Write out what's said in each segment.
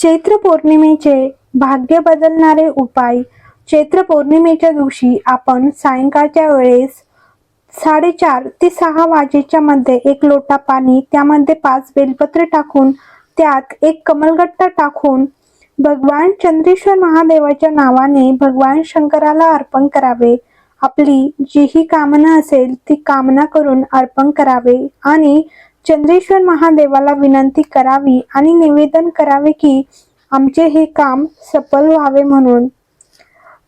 चैत्र पौर्णिमेचे भाग्य बदलणारे उपाय. चैत्र पौर्णिमेच्या दिवशी आपण सायंकाळच्या वेळेस साडेचार ते सहा वाजेच्या मध्ये एक लोटा पाणी त्यामध्ये पाच बेलपत्र टाकून त्यात एक कमलगट्टा टाकून भगवान चंद्रेश्वर महादेवाच्या नावाने भगवान शंकराला अर्पण करावे. आपली जी ही कामना असेल ती कामना करून अर्पण करावे आणि चंद्रेश्वर महादेवाला विनंती करावी आणि निवेदन करावे की आमचे हे काम सफल व्हावे म्हणून.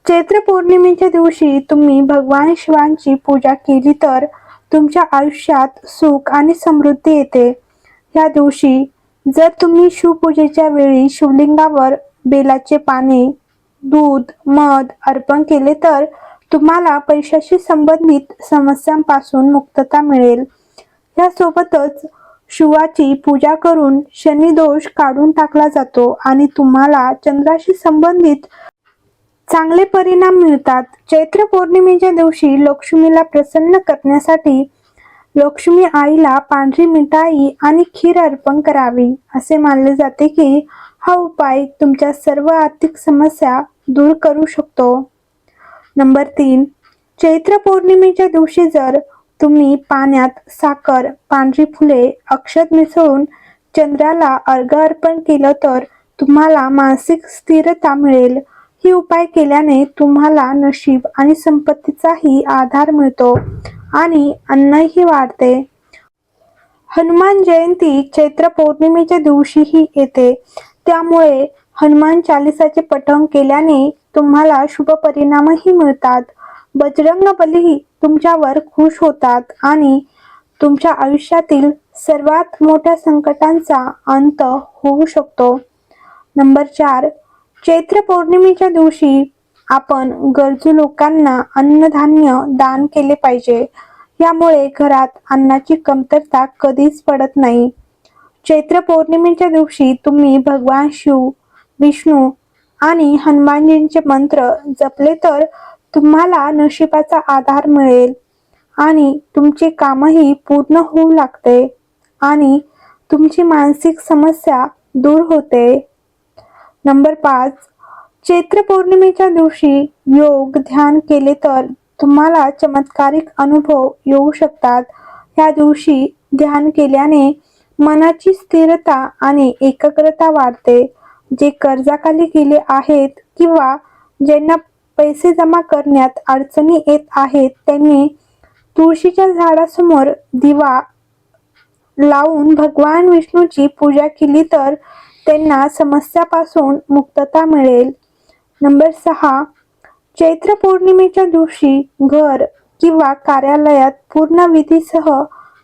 चैत्र पौर्णिमेच्या दिवशी तुम्ही भगवान शिवांची पूजा केली तर तुमच्या आयुष्यात सुख आणि समृद्धी येते. या दिवशी जर तुम्ही शिवपूजेच्या वेळी शिवलिंगावर बेलाचे पाने दूध मध अर्पण केले तर तुम्हाला पैशाशी संबंधित समस्यांपासून मुक्तता मिळेल. यासोबतच शिवाची पूजा करून शनी दोष काढून टाकला जातो आणि तुम्हाला चंद्राशी संबंधित चांगले परिणाम मिळतात. चैत्र पौर्णिमेच्या दिवशी लक्ष्मीला प्रसन्न करण्यासाठी लक्ष्मी आईला पांढरी मिठाई आणि खीर अर्पण करावी. असे मानले जाते की हा उपाय तुमच्या सर्व आर्थिक समस्या दूर करू शकतो. नंबर तीन. चैत्र पौर्णिमेच्या दिवशी जर तुम्ही पाण्यात साखर पांढरी फुले अक्षत मिसळून चंद्राला अर्घ अर्पण केलं तर तुम्हाला मानसिक स्थिरता मिळेल. ही उपाय केल्याने तुम्हाला नशीब आणि संपत्तीचाही आधार मिळतो आणि अन्नही वाढते. हनुमान जयंती चैत्र पौर्णिमेच्या दिवशीही येते. त्यामुळे हनुमान चालिसाचे पठण केल्याने तुम्हाला शुभ परिणामही मिळतात. बजरंग तुमच्यावर खुश होतात आणि तुमच्या आयुष्यातील सर्वात मोठ्या संकटांचा अंत होऊ शकतो. नंबर चार चैत्र पौर्णिमेच्या दिवशी आपण गरजू लोकांना अन्नधान्य दान केले पाहिजे. यामुळे घरात अन्नाची कमतरता कधीच पडत नाही. चैत्र पौर्णिमेच्या दिवशी तुम्ही भगवान शिव विष्णू आणि हनुमानजींचे मंत्र जपले तर तुम्हाला नशिबाचा आधार मिळेल आणि तुमचे कामही पूर्ण होऊ लागते आणि तुमची मानसिक समस्या दूर होते. नंबर पाच चैत्र पौर्णिमेच्या दिवशी योग ध्यान केले तर तुम्हाला चमत्कारिक अनुभव येऊ शकतात. या दिवशी ध्यान केल्याने मनाची स्थिरता आणि एकाग्रता वाढते. जे कर्जाखाली गेले आहेत किंवा ज्यांना पैसे जमा करण्यात अडचणी येत आहेत त्यांनी तुळशीच्या झाडासमोर दिवा लावून भगवान विष्णूची पूजा केली तर त्यांना समस्यापासून मुक्तता मिळेल. नंबर सहा चैत्र पौर्णिमेच्या दिवशी घर किंवा कार्यालयात पूर्ण विधीसह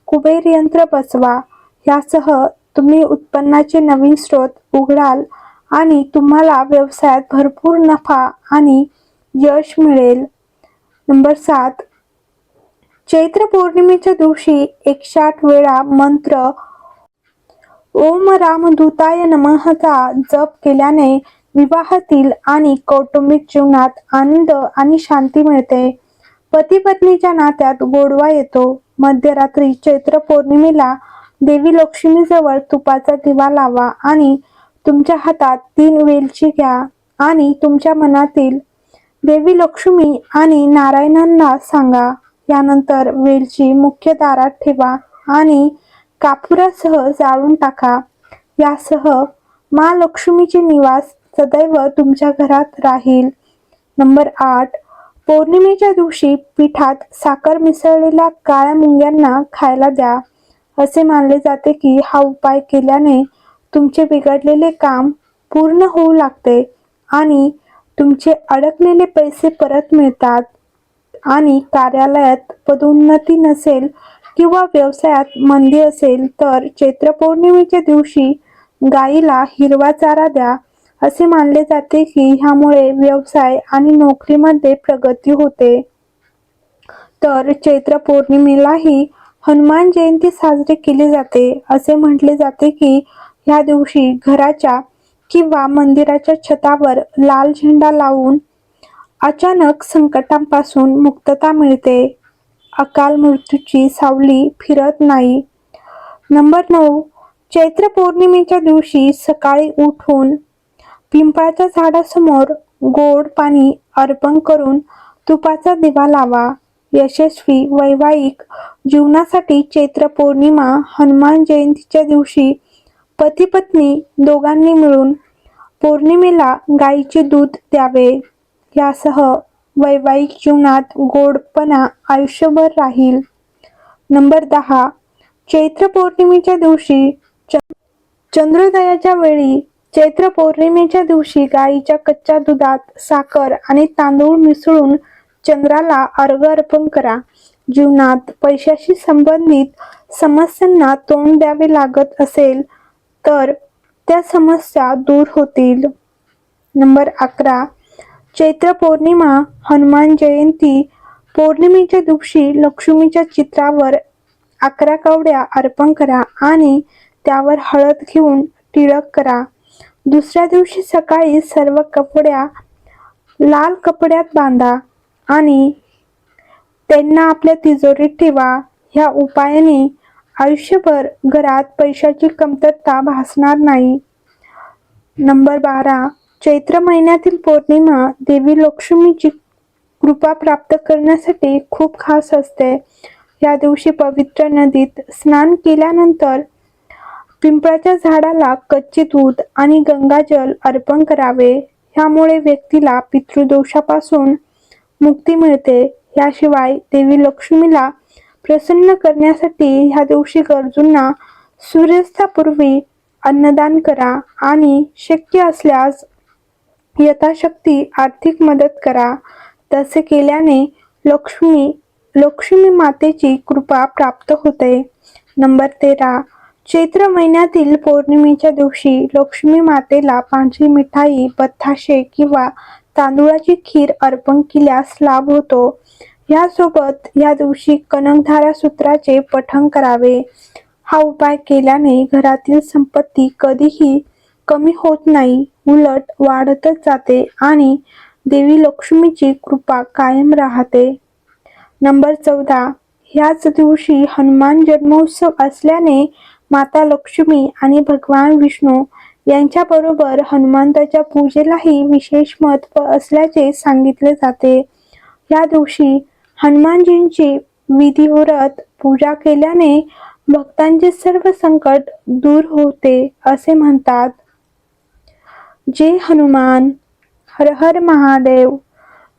कुबेर यंत्र बसवा. यासह तुम्ही उत्पन्नाचे नवीन स्रोत उघडाल आणि तुम्हाला व्यवसायात भरपूर नफा आणि यश मिळेल. नंबर सात. चैत्र पौर्णिमेच्या दिवशी एकशे आठ वेळा मंत्र ओम रामदूताय नमहचा जप केल्याने विवाहातील आणि कौटुंबिक जीवनात आनंद आणि शांती मिळते. पती पत्नीच्या नात्यात गोडवा येतो. मध्यरात्री चैत्र पौर्णिमेला देवी लक्ष्मीजवळ तुपाचा दिवा लावा आणि तुमच्या हातात तीन वेलची घ्या आणि तुमच्या मनातील देवी लक्ष्मी आणि नारायणांना सांगा. यानंतर वेलची मुख्य दारात ठेवा आणि कापुरासह जाळून टाका. यासह मा लक्ष्मीचे निवास सदैव तुमच्या घरात राहील. नंबर आठ. पौर्णिमेच्या दिवशी पिठात साखर मिसळलेल्या काळ्या मुंग्यांना खायला द्या. असे मानले जाते की हा उपाय केल्याने तुमचे बिघडलेले काम पूर्ण होऊ लागते आणि तुमचे अडकलेले पैसे परत मिळतात आणि कार्यालयात पदोन्नती नसेल किंवा व्यवसायात मंदी असेल तर चैत्र पौर्णिमेच्या दिवशी गाईला हिरवा चारा द्या असे मानले जाते की ह्यामुळे व्यवसाय आणि नोकरीमध्ये प्रगती होते. तर चैत्र पौर्णिमेलाही हनुमान जयंती साजरी केली जाते असे म्हटले जाते की ह्या दिवशी घराच्या किंवा मंदिराच्या छतावर लाल झेंडा लावून अचानक संकटांपासून मुक्तता मिळते. अकाल मृत्यूची सावली फिरत नाही. नंबर नऊ. चैत्र पौर्णिमेच्या दिवशी सकाळी उठून पिंपळाच्या झाडासमोर गोड पाणी अर्पण करून तुपाचा दिवा लावा. यशस्वी वैवाहिक जीवनासाठी चैत्र पौर्णिमा हनुमान जयंतीच्या दिवशी पती पत्नी दोघांनी मिळून पौर्णिमेला गाईचे दूध द्यावे. यासह वैवाहिक जीवनात गोडपणा आयुष्यभर राहील. नंबर दहा. चैत्र पौर्णिमेच्या दिवशी चंद्रोदयाच्या वेळी चैत्र पौर्णिमेच्या दिवशी गाईच्या कच्च्या दुधात साखर आणि तांदूळ मिसळून चंद्राला अर्घ अर्पण करा. जीवनात पैशाशी संबंधित समस्यांना तोंड द्यावे लागत असेल तर त्या समस्या दूर होतील. नंबर अकरा. चैत्र पौर्णिमा हनुमान जयंती. पौर्णिमेच्या दिवशी लक्ष्मीच्या चित्रावर अकरा कवड्या अर्पण करा आणि त्यावर हळद घेऊन टिळक करा. दुसऱ्या दिवशी सकाळी सर्व कपड्या लाल कपड्यात बांधा आणि त्यांना आपल्या तिजोरीत ठेवा. ह्या उपायाने आयुष्यभर घरात पैशाची कमतरता भासणार नाही. नंबर बारा. चैत्र महिन्यातील पौर्णिमा देवी लक्ष्मीची कृपा प्राप्त करण्यासाठी खूप खास असते. या दिवशी पवित्र नदीत स्नान केल्यानंतर पिंपळाच्या झाडाला कच्चे दूध आणि गंगाजल अर्पण करावे. ह्यामुळे व्यक्तीला पितृदोषापासून मुक्ती मिळते. याशिवाय देवी लक्ष्मीला प्रसन्न करण्यासाठी ह्या दिवशी गरजूंना सूर्यास्तापूर्वी अन्नदान करा आणि शक्य असल्यास यथाशक्ती आर्थिक मदत करा. तसे केल्याने लक्ष्मी लक्ष्मी मातेची कृपा प्राप्त होते. नंबर तेरा. चैत्र महिन्यातील पौर्णिमेच्या दिवशी लक्ष्मी मातेला पांढरी मिठाई बत्ताशे किंवा तांदूळाची खीर अर्पण केल्यास लाभ होतो. यासोबत या दिवशी कनकधारा सूत्राचे पठण करावे. हा उपाय केल्याने घरातील संपत्ती कधीही कमी होत नाही उलट वाढतच जाते आणि देवी लक्ष्मीची कृपा कायम राहते. नंबर चौदा. ह्याच दिवशी हनुमान जन्मोत्सव असल्याने माता लक्ष्मी आणि भगवान विष्णू यांच्याबरोबर हनुमंताच्या पूजेलाही विशेष महत्त्व असल्याचे सांगितले जाते. या दिवशी हनुमानजींची विधिवरत पूजा केल्याने भक्तांचे सर्व संकट दूर होते असे म्हणतात. जे हनुमान. हर हर महादेव.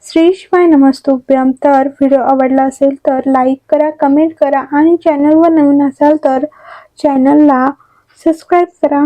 श्री शिवाय नमस्तुभ्यम तर व्हिडिओ आवडला असेल तर लाईक करा कमेंट करा आणि चॅनलवर नवीन असाल तर चॅनलला सबस्क्राईब करा.